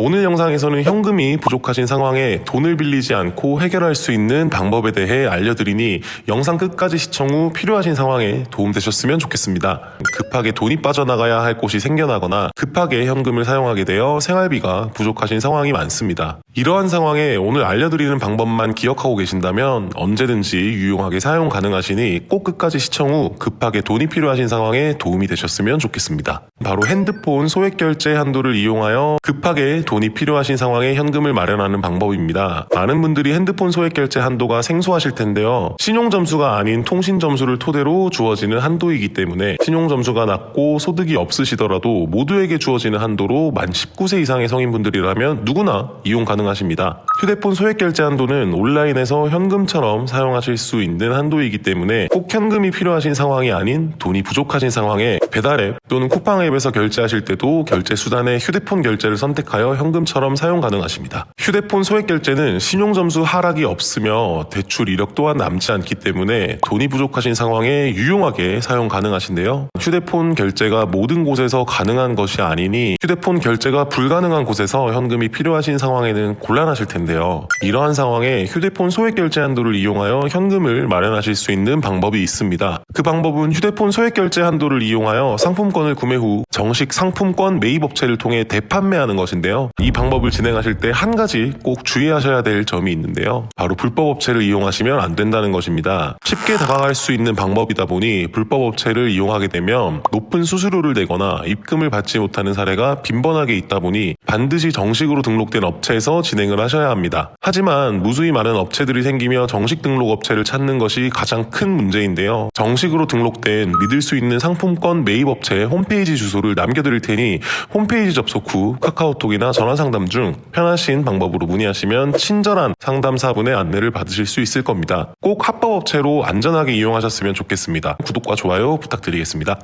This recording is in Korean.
오늘 영상에서는 현금이 부족하신 상황에 돈을 빌리지 않고 해결할 수 있는 방법에 대해 알려드리니 영상 끝까지 시청 후 필요하신 상황에 도움되셨으면 좋겠습니다. 급하게 돈이 빠져나가야 할 곳이 생겨나거나 급하게 현금을 사용하게 되어 생활비가 부족하신 상황이 많습니다. 이러한 상황에 오늘 알려드리는 방법만 기억하고 계신다면 언제든지 유용하게 사용 가능하시니 꼭 끝까지 시청 후 급하게 돈이 필요하신 상황에 도움이 되셨으면 좋겠습니다. 바로 핸드폰 소액 결제 한도를 이용하여 급하게 돈이 필요하신 상황에 현금을 마련하는 방법입니다. 많은 분들이 핸드폰 소액 결제 한도가 생소하실 텐데요. 신용 점수가 아닌 통신 점수를 토대로 주어지는 한도이기 때문에 신용 점수가 낮고 소득이 없으시더라도 모두에게 주어지는 한도로 만 19세 이상의 성인분들이라면 누구나 이용 가능 하십니다. 휴대폰 소액 결제 한도는 온라인에서 현금처럼 사용하실 수 있는 한도이기 때문에 꼭 현금이 필요하신 상황이 아닌 돈이 부족하신 상황에 배달 앱 또는 쿠팡 앱에서 결제하실 때도 결제 수단에 휴대폰 결제를 선택하여 현금처럼 사용 가능하십니다. 휴대폰 소액 결제는 신용 점수 하락이 없으며 대출 이력 또한 남지 않기 때문에 돈이 부족하신 상황에 유용하게 사용 가능하신데요. 휴대폰 결제가 모든 곳에서 가능한 것이 아니니 휴대폰 결제가 불가능한 곳에서 현금이 필요하신 상황에는 곤란하실 텐 데요. 이러한 상황에 휴대폰 소액 결제 한도를 이용하여 현금을 마련하실 수 있는 방법이 있습니다. 그 방법은 휴대폰 소액 결제 한도를 이용하여 상품권을 구매 후 정식 상품권 매입 업체를 통해 대판매하는 것인데요. 이 방법을 진행하실 때 한 가지 꼭 주의하셔야 될 점이 있는데요. 바로 불법 업체를 이용하시면 안 된다는 것입니다. 쉽게 다가갈 수 있는 방법이다 보니 불법 업체를 이용하게 되면 높은 수수료를 내거나 입금을 받지 못하는 사례가 빈번하게 있다 보니 반드시 정식으로 등록된 업체에서 진행을 하셔야 합니다. 하지만 무수히 많은 업체들이 생기며 정식 등록 업체를 찾는 것이 가장 큰 문제인데요. 정식으로 등록된 믿을 수 있는 상품권 매입 업체의 홈페이지 주소를 남겨드릴 테니 홈페이지 접속 후 카카오톡이나 전화 상담 중 편하신 방법으로 문의하시면 친절한 상담사분의 안내를 받으실 수 있을 겁니다. 꼭 합법 업체로 안전하게 이용하셨으면 좋겠습니다. 구독과 좋아요 부탁드리겠습니다.